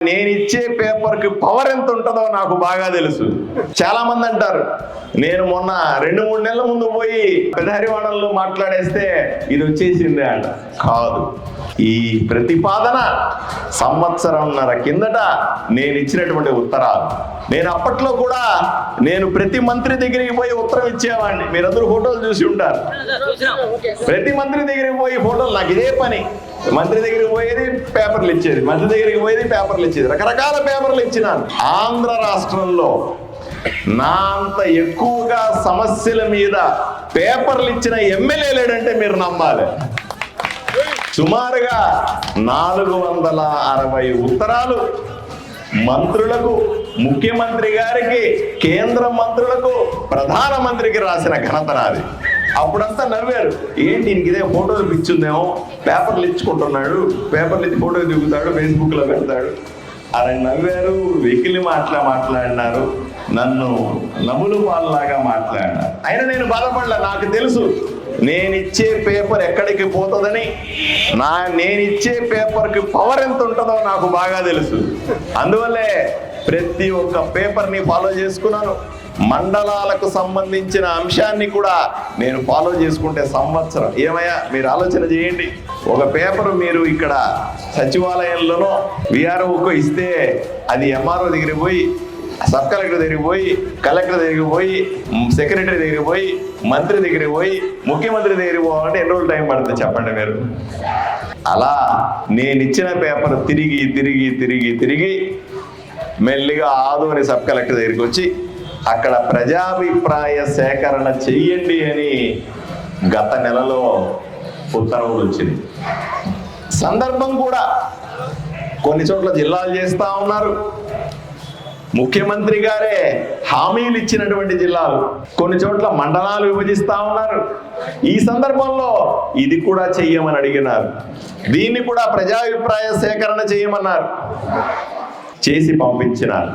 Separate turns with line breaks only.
నేను ఇచ్చే పేపర్కి పవర్ ఎంత ఉంటుందో నాకు బాగా తెలుసు. చాలా మంది అంటారు నేను మొన్న రెండు మూడు నెలల ముందు పోయి పెదహరివాణంలో మాట్లాడేస్తే ఇది వచ్చేసింది అంట. కాదు ఈ ప్రతిపాదన సంవత్సరంన్నర కిందట నేను ఇచ్చినటువంటి ఉత్తరాలు. నేను అప్పట్లో కూడా నేను ప్రతి మంత్రి దగ్గరికి పోయి ఉత్తరం ఇచ్చేవాడిని. మీరందరూ ఫోటోలు చూసి ఉంటారు. ప్రతి మంత్రి దగ్గరికి పోయి ఫోటోలు నాకు ఇదే పని. మంత్రి దగ్గరికి పోయేది పేపర్లు ఇచ్చేది మంత్రి దగ్గరికి పోయేది పేపర్లు ఇచ్చేది. రకరకాల పేపర్లు ఇచ్చినాను. ఆంధ్ర రాష్ట్రంలో నా అంత ఎక్కువగా సమస్యల మీద పేపర్లు ఇచ్చిన ఎమ్మెల్యే లేడంటే మీరు నమ్మాలి. సుమారుగా నాలుగు వందల అరవై ఉత్తరాలు మంత్రులకు ముఖ్యమంత్రి గారికి కేంద్ర మంత్రులకు ప్రధానమంత్రికి రాసిన ఘనత నాది. అప్పుడంతా నవ్వారు. ఏంటి ఈయనకి ఇదే ఫోటోలు పిచ్చిందేమో పేపర్లు ఇచ్చుకుంటున్నాడు పేపర్లు ఇచ్చి ఫోటోలు దిగుతాడు ఫేస్బుక్లో పెడతాడు. అలా నవ్వారు వెకిలి మాట్లా మాట్లాడినారు. నన్ను నవ్వులు పాలలాగా మాట్లాడినారు. అయినా నేను బాధపడలే నాకు తెలుసు. నేను ఇచ్చే పేపర్ ఎక్కడికి పోతుందని. నా నేను ఇచ్చే పేపర్కి పవర్ ఎంత ఉంటుందో నాకు బాగా తెలుసు. అందువల్లే ప్రతి ఒక్క పేపర్ని ఫాలో చేసుకున్నాను. మండలాలకు సంబంధించిన అంశాన్ని కూడా నేను ఫాలో చేసుకుంటే సంవత్సరం. ఏమయ్యా మీరు ఆలోచన చేయండి. ఒక పేపర్ మీరు ఇక్కడ సచివాలయంలోనో విఆర్ఓకు ఇస్తే అది ఎంఆర్ఓ దగ్గరికి పోయి సబ్ కలెక్టర్ దగ్గరికి పోయి కలెక్టర్ దగ్గరికి పోయి సెక్రటరీ దగ్గరికి పోయి మంత్రి దగ్గరికి పోయి ముఖ్యమంత్రి దగ్గరికి పోవాలంటే ఎన్ని రోజులు టైం పడుతుంది చెప్పండి మీరు? అలా నేను ఇచ్చిన పేపర్ తిరిగి తిరిగి తిరిగి తిరిగి మెల్లిగా ఆదోని సబ్ కలెక్టర్ దగ్గరికి వచ్చి అక్కడ ప్రజాభిప్రాయ సేకరణ చెయ్యండి అని గత నెలలో ఉత్తర్వులు వచ్చింది. సందర్భం కూడా కొన్ని చోట్ల జిల్లాలు చేస్తూ ఉన్నారు. ముఖ్యమంత్రి గారే హామీలు ఇచ్చినటువంటి జిల్లాలు కొన్ని చోట్ల మండలాలు విభజిస్తా ఉన్నారు. ఈ సందర్భంలో ఇది కూడా చెయ్యమని అడిగినారు. దీన్ని కూడా ప్రజాభిప్రాయ సేకరణ చేయమన్నారు చేసి పంపించినారు.